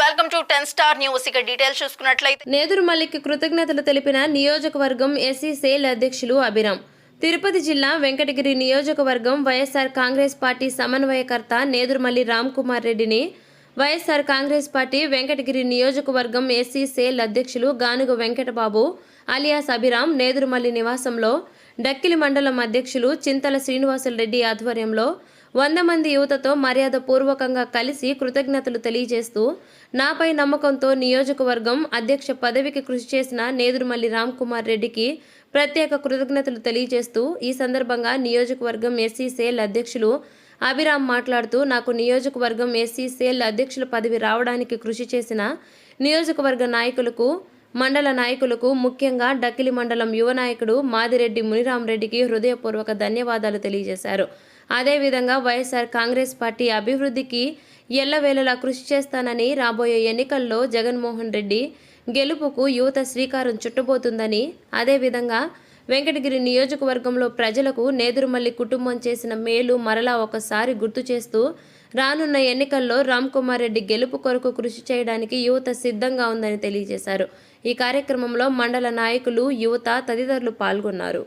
Welcome to ten star news. ఇక details చూసుకున్నట్లయితే నేదురుమల్లికి కృతజ్ఞతలు తెలిపిన నియోజకవర్గం ఎస్సీ సేల్ అధ్యక్షులు అభిరామ్. తిరుపతి జిల్లా వెంకటగిరి నియోజకవర్గం వైఎస్ఆర్ కాంగ్రెస్ పార్టీ సమన్వయకర్త నేదురుమల్లి రామ్ కుమార్ రెడ్డిని వైఎస్ఆర్ కాంగ్రెస్ పార్టీ వెంకటగిరి నియోజకవర్గం ఎస్సీ సేల్ అధ్యక్షులు గానుగ వెంకటబాబు అలియాస్ అభిరామ్ నేదురుమల్లి నివాసంలో డక్కిలి మండలం అధ్యక్షులు చింతల శ్రీనివాసులరెడ్డి ఆధ్వర్యంలో వంద మంది యువతతో మర్యాద పూర్వకంగా కలిసి కృతజ్ఞతలు తెలియజేస్తూ నాపై నమ్మకంతో నియోజకవర్గం అధ్యక్ష పదవికి కృషి చేసిన నేదురుమల్లి రామ్ కుమార్ రెడ్డికి ప్రత్యేక కృతజ్ఞతలు తెలియజేస్తూ ఈ సందర్భంగా నియోజకవర్గం ఎస్సీ సేల్ అధ్యక్షులు అభిరామ్ మాట్లాడుతూ నాకు నియోజకవర్గం ఎస్సీ సేల్ అధ్యక్షుల పదవి రావడానికి కృషి చేసిన నియోజకవర్గ నాయకులకు మండల నాయకులకు ముఖ్యంగా డక్కిలి మండలం యువ నాయకుడు మాదిరెడ్డి మునిరామరెడ్డికి హృదయపూర్వక ధన్యవాదాలు తెలియజేశారు. అదేవిధంగా వైఎస్ఆర్ కాంగ్రెస్ పార్టీ అభివృద్ధికి ఎల్లవేళలా కృషి చేస్తానని రాబోయే ఎన్నికల్లో జగన్మోహన్ రెడ్డి గెలుపుకు యువత శ్రీకారం చుట్టబోతుందని అదేవిధంగా వెంకటగిరి నియోజకవర్గంలో ప్రజలకు నేదురుమల్లి కుటుంబం చేసిన మేలు మరలా ఒకసారి గుర్తు చేస్తూ రానున్న ఎన్నికల్లో రామ్ కుమార్ రెడ్డి గెలుపు కొరకు కృషి చేయడానికి యువత సిద్ధంగా ఉందని తెలియజేశారు. ఈ కార్యక్రమంలో మండల నాయకులు యువత తదితరులు పాల్గొన్నారు.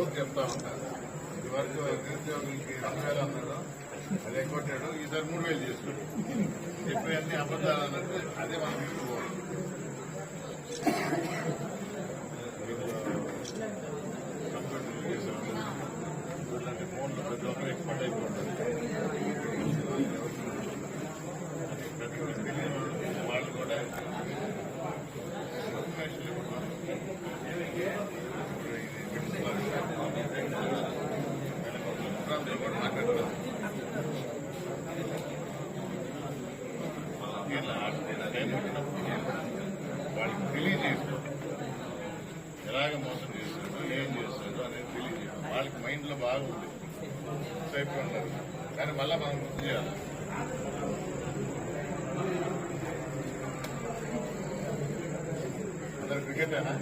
రోజు చెప్తా ఉంటారు. ఇవరకు నిరుద్యోగులకి రెండు వేలు అన్నారు అదే కొట్టాడు ఈసారి మూడు వేలు చేస్తున్నాడు చెప్పేవన్నీ అబద్ధాలు అన్నట్టు అదే మనం తీసుకోవాలి వాళ్ళకి తెలియజేస్తాడు ఎలాగ మోసం చేస్తాడు ఏం చేస్తాడు అనేది తెలియజేస్తాడు వాళ్ళకి మైండ్లో బాగుంది సేఫ్ ఉన్నారు కానీ మళ్ళీ మనం గుర్తు చేయాలి అందరు క్రికెటేనా